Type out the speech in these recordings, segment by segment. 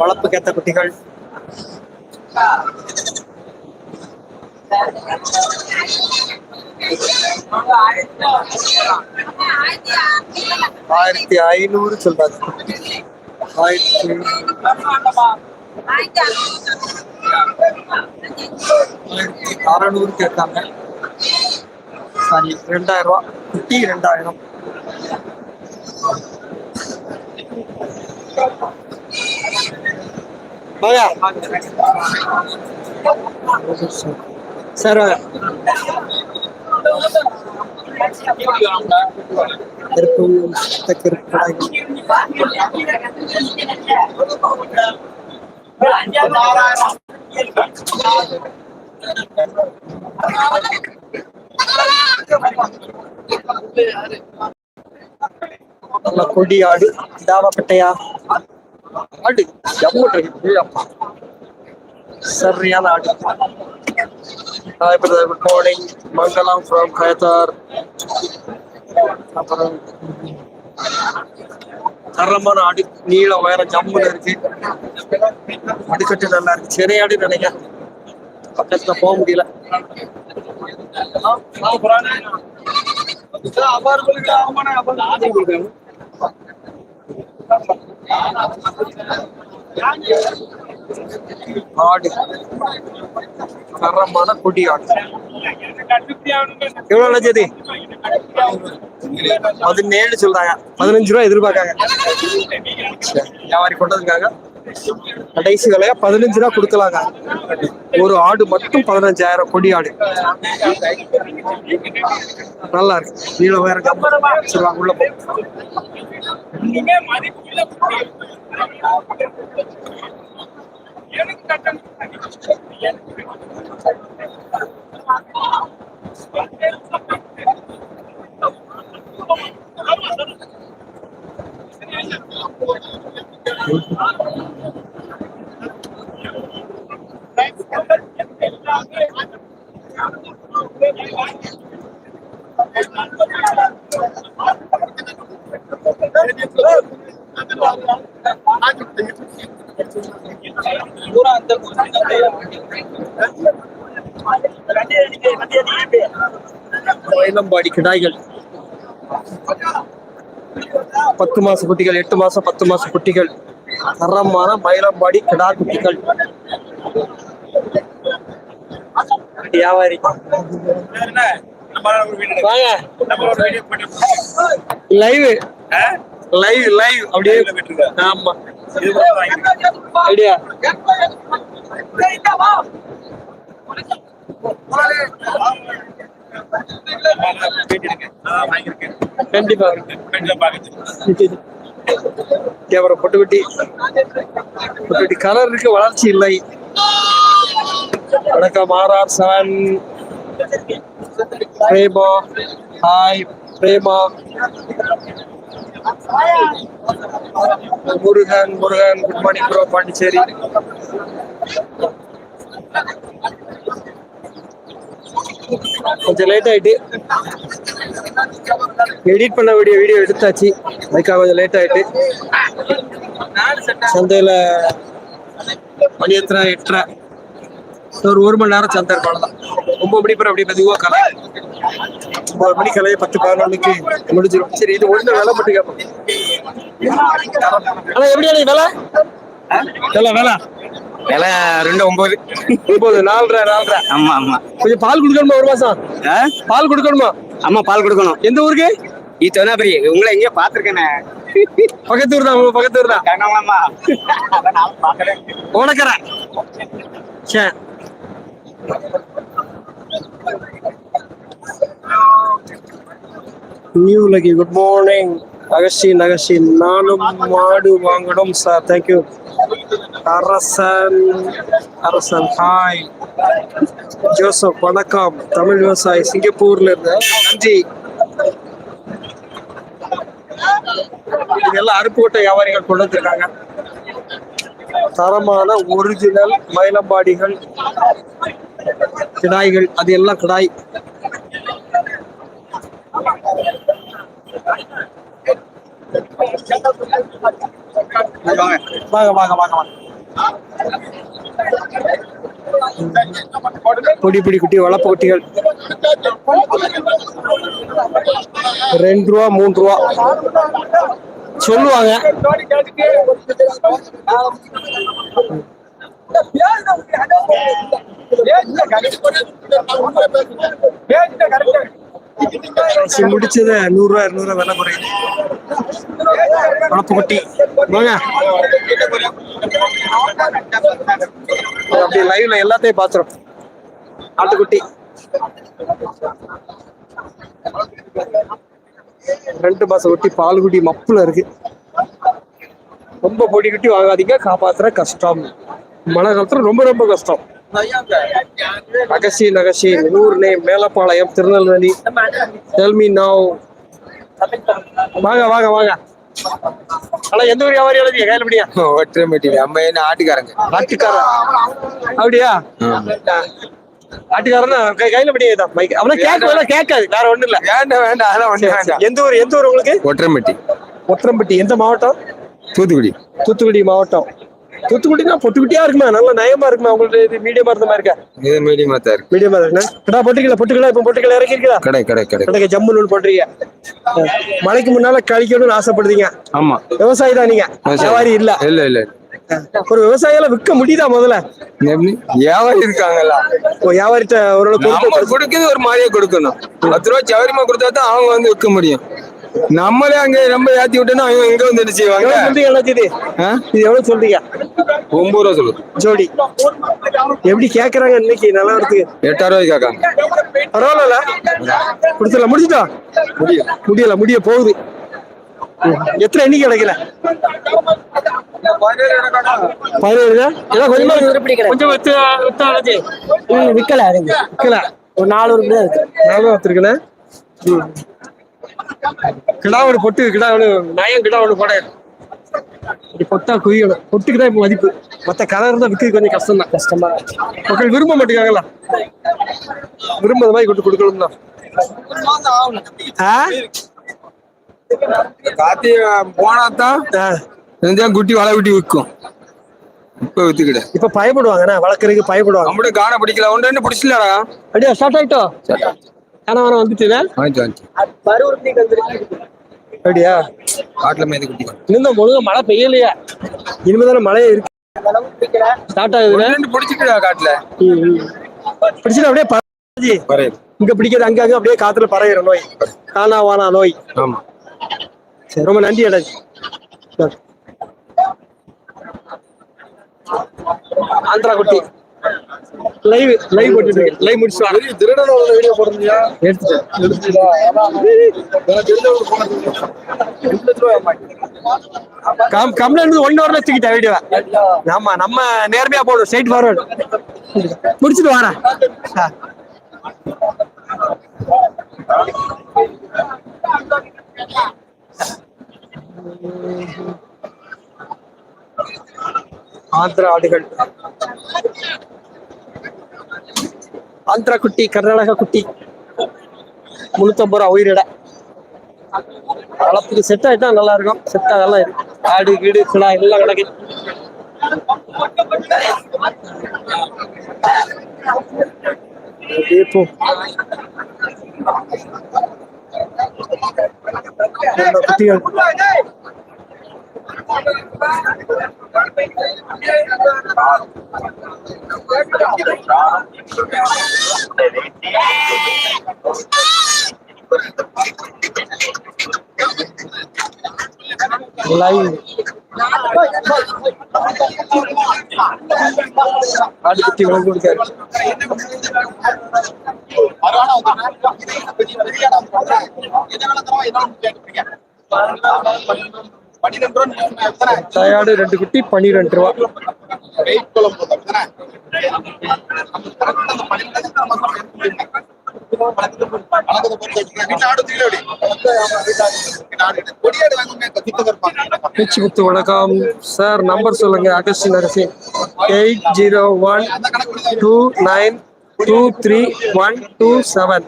வளர்ப்புக்கேத்த குட்டிகள். ஆயிரத்தி ஐநூறு சொல்றாங்க. ஆயிரத்தி ஆயிரத்தி அறநூறு கேட்காங்க சாரி ரெண்டாயிரம் ரூபா. குட்டி ரெண்டாயிரம். வாங்க சார் கருப்பு சுத்த கொடி ஆடு தாவப்பட்டையா ஆடு ஜம்முட்டு சரியான ஆடு hi brother good morning Mangalam from Kayathar அப்புறம் தரமான ஆடு நீள உயர ஜம்முன்னு இருக்கு அடிக்கட்டு நல்லா இருக்கு சிறை ஆடு நினைக்கிறேன் பக்கத்துல போக முடியல ஆடு. தரமான குட்டி ஆடு. எவ்வளவு லட்சதி பதினேழு சொல்றாங்க. பதினஞ்சு ரூபா எதிர்பார்க்காங்க. வியாபாரி கொண்டதுக்காக? கடைசி விலையா பதினஞ்சு ரூபா கொடுக்கலாங்க. ஒரு ஆடு மட்டும் பதினஞ்சாயிரம் கொடி ஆடு. நல்லா இருக்கு. நீள வேற உள்ள போ. மயிலம்பாடி கிடாய்கள். பத்து மாச குட்டிகள் எட்டு மாசம் பத்து மாச குட்டிகள். தரமான மயிலம்பாடி கிடா குட்டிகள். வியாபாரி. வாங்க. லைவ் லைவ் லைவ் அப்படியே ஆமா. ஐடியா கண்டிப்பா. கேவரம் பொட்டுக்குட்டி. பொட்டுக்குட்டி கலர் இருக்கு வளர்ச்சி இல்லை. வணக்கம் RR seven Prema. Hi Prema. Murugan Murugan good morning bro Pondicherry. கொஞ்சம் லேட் ஆயிட்டு. எடிட் பண்ண வேண்டிய வீடியோ எடுத்தாச்சு. அதுக்காக கொஞ்சம் லேட் ஆயிட்டு. சந்தையில மணி எத்தனை எட்டரை ஒரு ஒரு மணி நேரம் சந்தை தான் ஒன்பது மணி பிறகு அப்படி மெதுவாக கலை. ஒன்பது மணி கலையை பத்து பதினொன்றுக்கு முடிஞ்சிடும். சரி இது ஒண்ணு வேலை மட்டும் கேட்போம். ஆனா எப்படி அண்ணே வேலை? வேலை வேலை. விலை ரெண்டு ஒன்பது. ஒன்பது நாலரை நாலரை. ஆமா ஆமா. கொஞ்சம் பால் கொடுக்கணுமா ஒரு மாசம்? பால் கொடுக்கணுமா? ஆமா பால் கொடுக்கணும். எந்த ஊருக்கு? ஈ தொனாபரி உங்களை எங்கேயோ பாத்திருக்கேனே பக்கத்து ஊர் தான். பக்கத்து ஊர் தான் உனக்கறேன் சே new lucky good morning Augustine Augustine நானும் மாடு வாங்கணும் சார் தேங்க்யூ அரசன் அரசன் ஹாய் ஜோசப் வணக்கம் தமிழ் விவசாயி சிங்கப்பூர்ல இருந்து. நன்றி இதெல்லாம் அருப்புக்கோட்டை வியாபாரிகள் கொண்டு வந்திருக்காங்க. தரமான ஒரிஜினல் மயிலம்பாடிகள். கிடாய்கள் அது எல்லாம் கிடாய். வாங்க வாங்க வாங்க பொடி பிடி குட்டி வளர்ப்பு குட்டிகள். ரெண்டு ரூபா மூணு ரூபா. சொல்லுவாங்க. முடிச்சது நூறு ரூபா இருநூறு விலை குறையுது. வளர்ப்பு குட்டி வாங்க லைவ்ல எல்லாத்தையும் பாத்துரும் ஆட்டுக்குட்டி. ரெண்டு மாசம் குட்டி பால்குடி மப்புல இருக்கு. ரொம்ப பொடி குட்டி வாங்காதீங்க காப்பாத்துற கஷ்டம். மழை காலத்துல ரொம்ப ரொம்ப கஷ்டம். அகசி நகசி name Melapalayam Tirunelveli. Tell me now வாங்க வாங்க வாங்க. ஆனா எந்த ஊர் வியாபாரி எழுதிய கையில் முடியா ஒற்றமட்டி நம்ம என்ன ஆட்டுக்காரங்க? ஆட்டுக்காரன் அப்படியா? ஆட்டுக்காரன் கையில முடியாது மைக் அவனா கேட்க கேட்காது. வேற ஒண்ணும் இல்ல. வேண்டாம் வேண்டாம் அதெல்லாம் ஒண்ணு வேண்டாம். எந்த ஊர் எந்த ஊர் உங்களுக்கு? ஒற்றமட்டி ஒற்றம்பட்டி. எந்த மாவட்டம்? தூத்துக்குடி. தூத்துக்குடி மாவட்டம். தூத்துக்குடினா பொட்டுக்குட்டியா இருக்குமா? நல்ல நயமா இருக்குமா? உங்களுக்கு இது மீடியமா இருந்த மாதிரி இருக்கா? இது மீடியமா தான் இருக்கு. மீடியமா இருக்குண்ணா கடா பொட்டுக்கல பொட்டுக்கல இப்ப பொட்டுக்கல இறக்கி இருக்கா கடை கடை கடை. கடை ஜம்மு நூல் போடுறீங்க. மழைக்கு முன்னால கழிக்கணும்னு ஆசைப்படுறீங்க ஆமா. விவசாயி தான் நீங்க. வியாபாரி இல்ல. இல்ல இல்ல. ஒரு விவசாயியால விற்க முடியுதா முதல்ல? வியாபாரி இருக்காங்கல்ல வியாபாரிட்ட ஓரளவு கொடுக்குறது ஒரு மாதிரியே கொடுக்கணும். பத்து ரூபா சவரிமா கொடுத்தா தான் அவங்க வந்து விற்க முடியும். நம்மளே அங்க ரொம்ப ஏத்தி விட்டோம்னா அவங்க எங்க வந்து என்ன செய்வாங்க? இது எவ்வளவு சொல்றீங்க? ஒன்பது ரூபா சொல்லுது. ஜோடி. எப்படி கேக்குறாங்க இன்னைக்கு? நல்லா இருக்கு. எட்டாயிரம் ரூபாய்க்கு கேட்காங்க. பரவாயில்ல கொடுத்துடலாம். முடிச்சுட்டா முடியல முடிய போகுது. எத்தனை எண்ணிக்கை கிடைக்கல? பதினேழு கொஞ்சமா கொஞ்சம் அதுங்க விற்கல ஒரு நாலு தான் இருக்கு. நானும் கிடா ஒன்று பொட்டு கிடா ஒன்று நயம் கிடா ஒன்று போட இப்படி பொட்டா குவியணும் பொட்டுக்கு தான் இப்போ மதிப்பு. மற்ற கலர் இருந்தால் விற்கிறது கொஞ்சம் கஷ்டம் தான் கஷ்டமா. மக்கள் விரும்ப மாட்டேங்காங்களா விரும்ப மாதிரி கொண்டு கொடுக்கணும் தான்? காத்தி போனா தான் குட்டி வலை குட்டி விற்கும் இப்ப வித்துக்கிட. இப்ப பயப்படுவாங்கண்ணா வளர்க்கறதுக்கு பயப்படுவாங்க. நம்மளே காண பிடிக்கல ஒன்று பிடிச்சலடா அப்படியா ஸ்டார்ட் ஆயிட்டோம் வாங்கிட்டு வாங்கிட்டு. அப்படியா? காட்டுல மேய்து குட்டி இன்னும் ஒழுங்கா மழை பெய்யலையா. இனிமேதானே மழையே இருக்கு. ஸ்டார்ட் ஒன்று ரெண்டு பிடிச்சிக்கிடா காட்டுல. பிடிச்சிட்டு அப்படியே பரவாயில்லை வரையுது இங்க பிடிக்கிறது அங்க அங்க அப்படியே காத்துல பரவிற நோய். காணா வானா நோய். ஆமா. சரி ரொம்ப நன்றி அடாஜி சரி. ஆந்திரா குட்டி. லைவ் லைவ் போட்டுட்டு லைவ் முடிச்சு வாங்க. திருடனோட வீடியோ எடுத்துட்டேன். கம் கம்ப்ளைண்ட் ஒன் ஹவர்ல தூக்கிட்டேன் வீடியோ ஆமா நம்ம நேர்மையா போடும் ஸ்ட்ரைட் ஃபார்வர்ட் முடிச்சிட்டு வரேன். ஆந்திரா ஆடுகள். ஆந்திரா குட்டி கர்நாடகா குட்டி முன்னூத்தம்பது ரூபா உயிரிட. வளர்ப்புக்கு செட் ஆயிட்டா நல்லா இருக்கும் செட் ஆகலாம். இருக்கு ஆடு கீடு கிடா எல்லாம் கிடக்கு குட்டிகள். லைவ் ஆடு கொடுக்காரு தயாடு ரெண்டு குட்டி பன்னிரெண்டு ரூபா. பேச்சு வணக்கம். சார் நம்பர் சொல்லுங்க. Augustine Arasi eight zero one two nine two three one two seven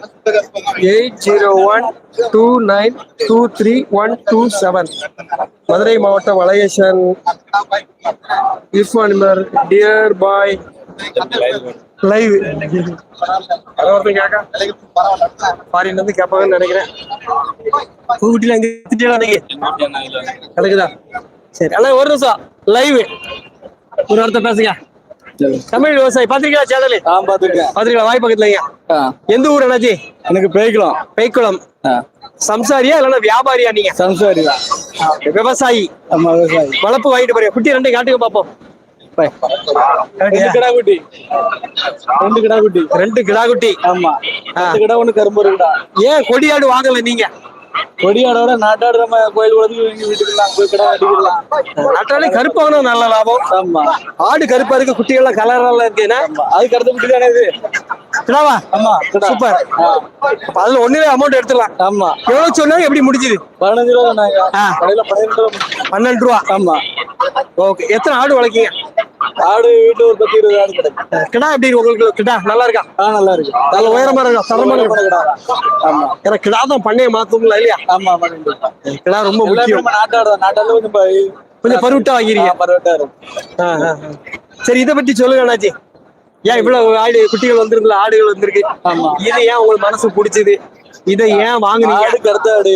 eight zero one two nine two three one two seven Madurai மாவட்டம் வளையேசன் இஃப் அனிமர் டியர் பாய் லைவ் அதை ஒருத்தன் கேட்க. ஃபாரின்ல இருந்து கேட்பாங்கன்னு நினைக்கிறேன். பூக்குட்டில அங்க அன்னைக்கு. கிடைக்குதா சரி. அண்ணா ஒரு நிமிஷம். லைவ் ஒரு வார்த்தை பேசுங்க. தமிழ் விவசாயி பாத்திரிக்கா சேனல். ஆ பாத்துருக்கேன் பாத்திரிக்கா வாய் பக்கத்துல ஐயா. எந்த ஊர் அண்ணாச்சி? எனக்கு பேய்க்கலாம் பெய்க்குளம். சம்சாரியா இல்லைன்னா வியாபாரியா நீங்க? சம்சாரி தான். விவசாயி. ஆமா விவசாயி. வளர்ப்பு வாங்கிட்டு போறீங்க. குட்டி ரெண்டு காட்டுங்க பாப்போம். போய். ரெண்டு கிடா குட்டி. ரெண்டு கிடா குட்டி. ரெண்டு கிடா குட்டி. ஆமா. கிடா ஒண்ணு கரும்பு ஏன் கொடியாடு வாங்கல நீங்க? கொடியாடோட நாட்டாடு நம்ம கோயில் குளத்துக்கு எங்க வீட்டுக்குலாம் போய் கிடா அடிக்கலாம். நட்டாலே கருப்பு வாங்கினா நல்ல லாபம். ஆமா. ஆடு கருப்பா இருக்கு குட்டிகள்லாம் கலரெல்லாம் இருக்குன்னா அதுக்கு அடுத்த குட்டி தானே இது? கிடாவா ஆமா சூப்பர். அதுல ஒண்ணுல அமௌண்ட் எடுத்துடலாம். ஆமா. எவ்வளவு சொன்னாங்க எப்படி முடிஞ்சது? பதினஞ்சு ரூபா சொன்னாங்க. பன்னெண்டு ரூபா. ஆமா. ஓகே. எத்தனை ஆடு வளர்க்கீங்க? ஆடு வீட்டு ஒரு பத்து இருபது ஆடு கிடக்கு. கிடா எப்படி உங்களுக்கு? கிடா நல்லா இருக்கா? ஆ நல்லா இருக்கு. நல்ல உயரமா இருக்கா? தரமான கிடா. ஆமா. ஏன்னா கிடா தான் பண்ணைய மாத்துங்களா இல்லையா? ஆமா கிடா ரொம்ப முக்கியம். நாட்டாடு கொஞ்சம் பருவிட்டா ஆ, ஆ. சரி இதை பத்தி சொல்லுங்க அண்ணாச்சி. ஏன் இவ்வளவு ஆடு குட்டிகள் வந்திருக்குல்ல ஆடுகள் வந்திருக்கு? ஆமா. இது ஏன் உங்களுக்கு மனசு பிடிச்சது? இதை ஏன் வாங்குனீங்க? ஆடு கருத்த ஆடு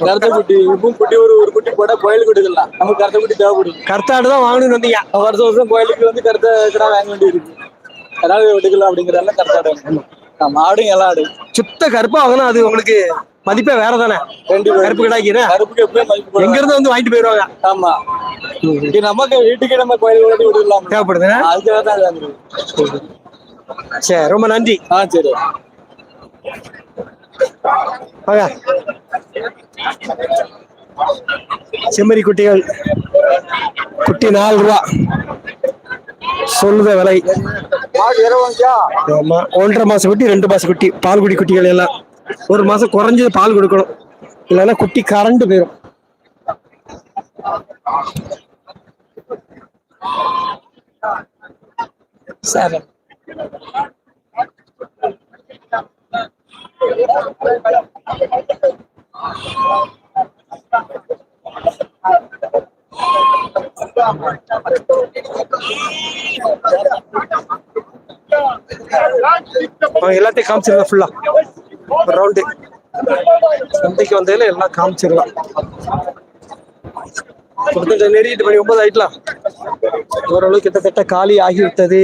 கருத்த குட்டி இப்பவும் குட்டி ஒரு ஒரு குட்டி போட்டா கோயில் குட்டிக்கலாம் நமக்கு கருத்த குட்டி தேவைப்படும். கருத்தாடு தான் வாங்கணும்னு வந்தீங்க. வருஷம் வருஷம் கோயிலுக்கு வந்து கருத்த கிடா வாங்க வேண்டி இருக்கு அதாவது வெட்டுக்கலாம் அப்படிங்கிறதால கருத்த ஆடு வாங்கணும். ஆமா ஆடும் எல்லா ஆடு. சுத்த கருப்பா வாங்கினா அது உங்களுக்கு மதிப்பே வேற தானே. கருப்பு மதிப்பு எங்க. இருந்து வந்து வாங்கிட்டு போயிருவாங்க ஆமா. நமக்கு வீட்டுக்கு நம்ம கோயில் விட்டுக்கலாம் தேவைப்படுது. சரி ரொம்ப நன்றி. ஆ சரி. செம்மறி குட்டிகள். குட்டி நாலு ரூபா. சொல்லுத விலை. ஆமா ஒன்றரை மாசம் குட்டி ரெண்டு மாசம் குட்டி பால் குடி குட்டிகள் எல்லாம். ஒரு மாசம் குறைஞ்சது பால் கொடுக்கணும். இல்லைன்னா குட்டி கரண்டு போயிடும் சரி. எல்லாத்தையும் காமிச்சிடலாம் ஃபுல்லா ரவுண்டு சந்தைக்கு வந்ததுல எல்லாம் காமிச்சிடலாம். கிட்டத்தட்ட நெருங்கிட்டு மணி ஒன்பது ஆயிட்டலாம். ஓரளவு கிட்டத்தட்ட காலி ஆகிவிட்டது.